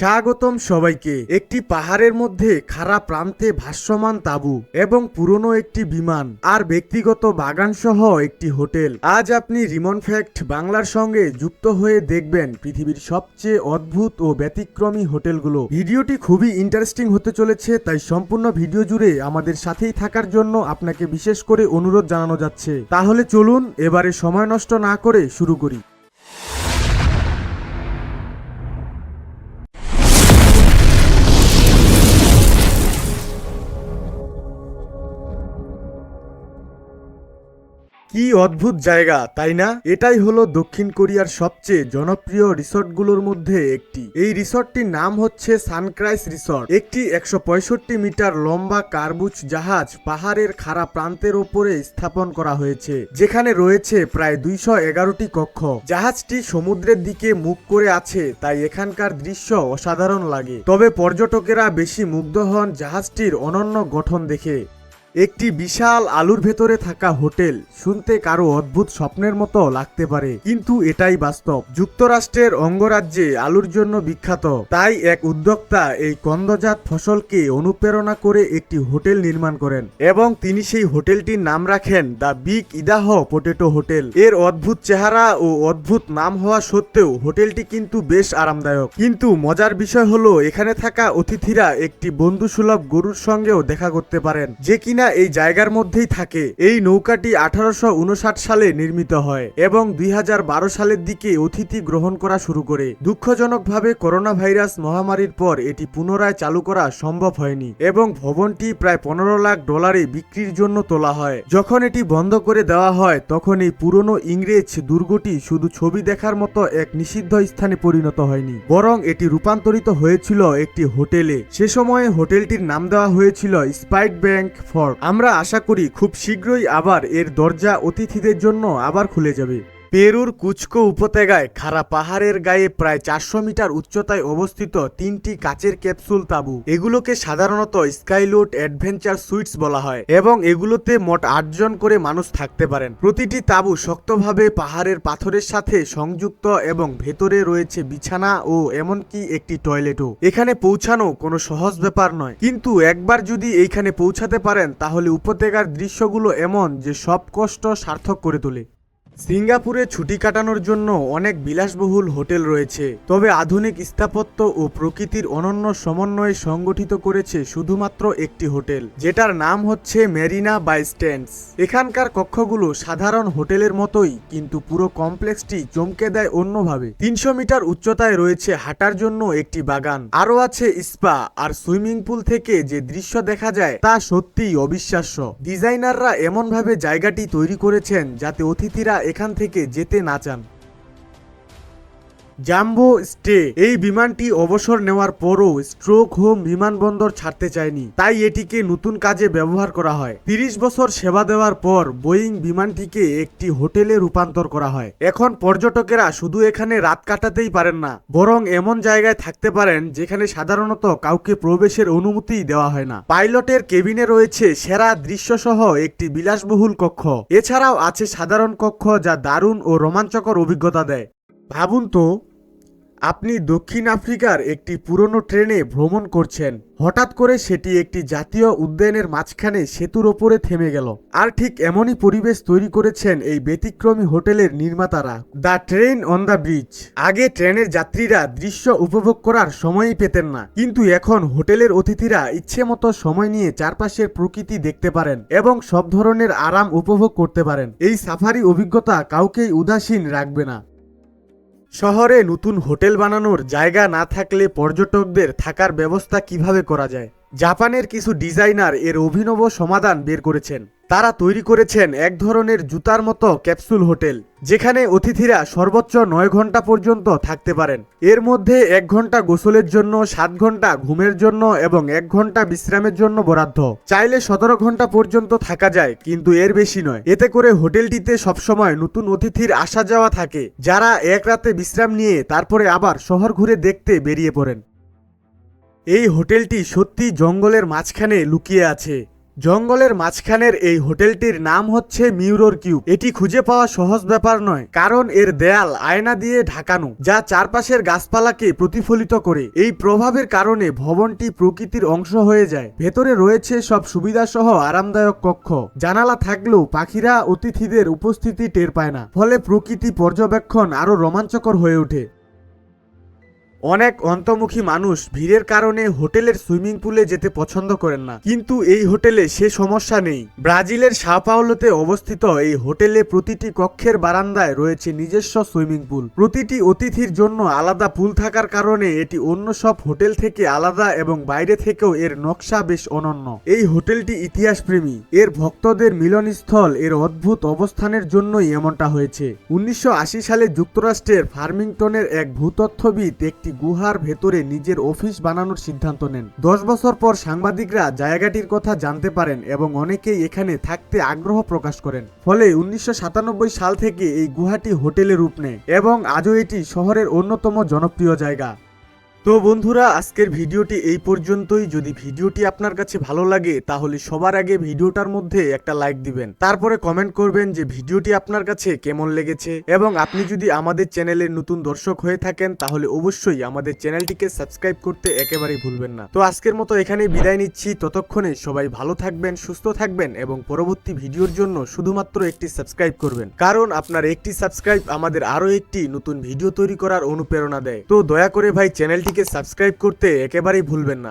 স্বাগতম সবাইকে। একটি পাহাড়ের মধ্যে খাড়া প্রান্তে ভাস্যমান তাঁবু এবং পুরনো একটি বিমান আর ব্যক্তিগত বাগান সহ একটি হোটেল। আজ আপনি রিমন ফ্যাক্ট বাংলার সঙ্গে যুক্ত হয়ে দেখবেন পৃথিবীর সবচেয়ে অদ্ভুত ও ব্যতিক্রমী হোটেলগুলো। ভিডিওটি খুবই ইন্টারেস্টিং হতে চলেছে, তাই সম্পূর্ণ ভিডিও জুড়ে আমাদের সাথেই থাকার জন্য আপনাকে বিশেষ করে অনুরোধ জানানো যাচ্ছে। তাহলে চলুন, এবারে সময় নষ্ট না করে শুরু করি। কি অদ্ভুত জায়গা, তাই না? এটাই হলো দক্ষিণ কোরিয়ার সবচেয়ে জনপ্রিয় রিসর্টগুলোর মধ্যে একটি। এই রিসর্টটির নাম হচ্ছে সানক্রাইস রিসর্ট। একটি একশো পঁয়ষট্টি মিটার লম্বা কার্বুজ জাহাজ পাহাড়ের খাড়া প্রান্তের ওপরে স্থাপন করা হয়েছে, যেখানে রয়েছে প্রায় দুইশো এগারোটি কক্ষ। জাহাজটি সমুদ্রের দিকে মুখ করে আছে, তাই এখানকার দৃশ্য অসাধারণ লাগে। তবে পর্যটকেরা বেশি মুগ্ধ হন জাহাজটির অনন্য গঠন দেখে। একটি বিশাল আলুর ভেতরে থাকা হোটেল শুনতে কারও অদ্ভুত স্বপ্নের মতো লাগতে পারে, কিন্তু এটাই বাস্তব। যুক্তরাষ্ট্রের অঙ্গরাজ্যে আলুর জন্য বিখ্যাত। তাই এক উদ্যোক্তা এই কন্দজাত ফসলকে অনুপ্রেরণা করে একটি হোটেল নির্মাণ করেন এবং তিনি সেই হোটেলটির নাম রাখেন the big Idaho potato hotel. এর অদ্ভুত চেহারা ও অদ্ভুত নাম হওয়া সত্ত্বেও হোটেলটি কিন্তু বেশ আরামদায়ক। কিন্তু মজার বিষয় হলো, এখানে থাকা অতিথিরা একটি বন্ধুসুলভ গরুর সঙ্গেও দেখা করতে পারেন, যে কিনা এই জায়গার মধ্যেই থাকে। এই নৌকাটি আঠারোশো উনষাট সালে নির্মিত হয় এবং দুই হাজার বারো সালের দিকে অতিথি গ্রহণ করা শুরু করে। দুঃখজনকভাবে করোনা ভাইরাস মহামারীর পর এটি পুনরায় চালু করা সম্ভব হয়নি এবং ভবনটি প্রায় পনেরো লাখ ডলারে বিক্রির জন্য তোলা হয়। যখন এটি বন্ধ করে দেওয়া হয়, তখন এই পুরনো ইংরেজ দুর্গটি শুধু ছবি দেখার মতো এক নিষিদ্ধ স্থানে পরিণত হয়নি, বরং এটি রূপান্তরিত হয়েছিল একটি হোটেলে। সে সময়ে হোটেলটির নাম দেওয়া হয়েছিল স্পাইট ব্যাংক ফর আমরা আশা করি খুব শীঘ্রই আবার এর দরজা অতিথিদের জন্য আবার খুলে যাবে। পেরুর কুচকো উপত্যকায় খাড়া পাহাড়ের গায়ে প্রায় চারশো মিটার উচ্চতায় অবস্থিত তিনটি কাচের ক্যাপসুল তাঁবু। এগুলোকে সাধারণত স্কাইলোট অ্যাডভেঞ্চার সুইটস বলা হয় এবং এগুলোতে মোট আটজন করে মানুষ থাকতে পারেন। প্রতিটি তাঁবু শক্তভাবে পাহাড়ের পাথরের সাথে সংযুক্ত এবং ভেতরে রয়েছে বিছানা ও এমনকি একটি টয়লেটও। এখানে পৌঁছানো কোনো সহজ ব্যাপার নয়। কিন্তু একবার যদি এইখানে পৌঁছাতে পারেন, তাহলে উপত্যকার দৃশ্যগুলো এমন যে সব কষ্ট সার্থক করে তোলে। সিঙ্গাপুরে ছুটি কাটানোর জন্য অনেক বিলাসবহুল হোটেল রয়েছে। তবে আধুনিক স্থাপত্য ও প্রকৃতির অনন্য সমন্বয়ে সংগঠিত করেছে শুধুমাত্র একটি হোটেল, যেটার নাম হচ্ছে মেরিনা বাই স্ট্যান্ডস এখানকার কক্ষগুলো সাধারণ হোটেলের মতোই, কিন্তু পুরো কমপ্লেক্সটি চমকে দেয় অন্যভাবে। তিনশো মিটার উচ্চতায় রয়েছে হাঁটার জন্য একটি বাগান। আরও আছে স্পা আর সুইমিং পুল থেকে যে দৃশ্য দেখা যায়, তা সত্যিই অবিশ্বাস্য। ডিজাইনাররা এমনভাবে জায়গাটি তৈরি করেছেন যাতে অতিথিরা এখান থেকে যেতে না চান। জাম্বো স্টে, এই বিমানটি অবসর নেওয়ার পরও স্ট্রোক হোম বিমানবন্দর ছাড়তে চায়নি। তাই এটিকে নতুন কাজে ব্যবহার করা হয়। তিরিশ বছর সেবা দেওয়ার পর বোয়িং বিমানটিকে একটি হোটেলে রূপান্তর করা হয়। এখন পর্যটকেরা শুধু এখানে রাত কাটাতেই পারেন না, বরং এমন জায়গায় থাকতে পারেন যেখানে সাধারণত কাউকে প্রবেশের অনুমতি দেওয়া হয় না। পাইলটের কেবিনে রয়েছে সেরা দৃশ্যসহ একটি বিলাসবহুল কক্ষ। এছাড়াও আছে সাধারণ কক্ষ যা দারুণ ও রোমাঞ্চকর অভিজ্ঞতা দেয়। ভাবুন তো আপনি দক্ষিণ আফ্রিকার একটি পুরনো ট্রেনে ভ্রমণ করছেন। হঠাৎ করে সেটি একটি জাতীয় উদ্যানের মাঝখানে সেতুর ওপরে থেমে গেল। আর ঠিক এমনই পরিবেশ তৈরি করেছেন এই ব্যতিক্রমী হোটেলের নির্মাতারা। The train on the bridge. আগে ট্রেনের যাত্রীরা দৃশ্য উপভোগ করার সময়ই পেতেন না। কিন্তু এখন হোটেলের অতিথিরা ইচ্ছে মতো সময় নিয়ে চারপাশের প্রকৃতি দেখতে পারেন এবং সব ধরনের আরাম উপভোগ করতে পারেন। এই সাফারি অভিজ্ঞতা কাউকেই উদাসীন রাখবে না। শহরে নতুন হোটেল বানানোর জায়গা না থাকলে পর্যটকদের থাকার ব্যবস্থা কীভাবে করা যায়? জাপানের কিছু ডিজাইনার এর অভিনব সমাধান বের করেছেন। তারা তৈরি করেছেন এক ধরনের জুতার মতো ক্যাপসুল হোটেল, যেখানে অতিথিরা সর্বোচ্চ নয় ঘণ্টা পর্যন্ত থাকতে পারেন। এর মধ্যে এক ঘণ্টা গোসলের জন্য, সাত ঘণ্টা ঘুমের জন্য এবং এক ঘণ্টা বিশ্রামের জন্য বরাদ্দ। চাইলে সতেরো ঘণ্টা পর্যন্ত থাকা যায়, কিন্তু এর বেশি নয়। এতে করে হোটেলটিতে সবসময় নতুন অতিথির আসা যাওয়া থাকে, যারা এক রাতে বিশ্রাম নিয়ে তারপরে আবার শহর ঘুরে দেখতে বেরিয়ে পড়েন। এই হোটেলটি সত্যি জঙ্গলের মাঝখানে লুকিয়ে আছে। জঙ্গলের মাঝখানের এই হোটেলটির নাম হচ্ছে মিউরোর কিউব। এটি খুঁজে পাওয়া সহজ ব্যাপার নয়, কারণ এর দেয়াল আয়না দিয়ে ঢাকানো, যা চারপাশের গাছপালাকে প্রতিফলিত করে। এই প্রভাবের কারণে ভবনটি প্রকৃতির অংশ হয়ে যায়। ভেতরে রয়েছে সব সুবিধা সহ আরামদায়ক কক্ষ। জানালা থাকলেও পাখিরা, অতিথিদের উপস্থিতি টের পায় না, ফলে প্রকৃতি পর্যবেক্ষণ আরও রোমাঞ্চকর হয়ে ওঠে। অনেক অন্তর্মুখী মানুষ ভিড়ের কারণে হোটেলের সুইমিং পুলে যেতে পছন্দ করেন না। কিন্তু এই হোটেলে সে সমস্যা নেই। ব্রাজিলের সাপাওলোতে অবস্থিত এই হোটেলে প্রতিটি কক্ষের বারান্দায় রয়েছে নিজস্ব সুইমিং পুল। প্রতিটি অতিথির জন্য আলাদা পুল থাকার কারণে এটি অন্য সব হোটেল থেকে আলাদা এবং বাইরে থেকেও এর নকশা বেশ অনন্য। এই হোটেলটি ইতিহাস প্রেমী এর ভক্তদের মিলনস্থল, এর অদ্ভুত অবস্থানের জন্যই এমনটা হয়েছে। উনিশশো আশি সালে যুক্তরাষ্ট্রের ফার্মিংটনের এক ভূতত্ত্ববিদ একটি গুহার ভেতরে নিজের অফিস বানানোর সিদ্ধান্ত নেন। দশ বছর পর সাংবাদিকরা জায়গাটির কথা জানতে পারেন এবং অনেকেই এখানে থাকতে আগ্রহ প্রকাশ করেন। ফলে উনিশশো সাতানব্বই সাল থেকে এই গুহাটি হোটেলে রূপ নেয় এবং আজও এটি শহরের অন্যতম জনপ্রিয় জায়গা। তো বন্ধুরা, আজকের ভিডিওটি এই পর্যন্তই। যদি ভিডিওটি আপনার কাছে ভালো লাগে, তাহলে সবার আগে ভিডিওটার মধ্যে একটা লাইক দিবেন। তারপরে কমেন্ট করবেন যে ভিডিওটি আপনার কাছে কেমন লেগেছে। এবং আপনি যদি আমাদের চ্যানেলের নতুন দর্শক হয়ে থাকেন, তাহলে অবশ্যই আমাদের চ্যানেলটিকে সাবস্ক্রাইব করতে একেবারেই ভুলবেন না। তো আজকের মতো এখানে বিদায় নিচ্ছি। ততক্ষণে সবাই ভালো থাকবেন, সুস্থ থাকবেন এবং পরবর্তী ভিডিওর জন্য শুধুমাত্র একটি সাবস্ক্রাইব করবেন। কারণ আপনার একটি সাবস্ক্রাইব আমাদের আরও একটি নতুন ভিডিও তৈরি করার অনুপ্রেরণা দেয়। তো দয়া করে ভাই চ্যানেলটিকে সাবস্ক্রাইব করতে একেবারেই ভুলবেন না।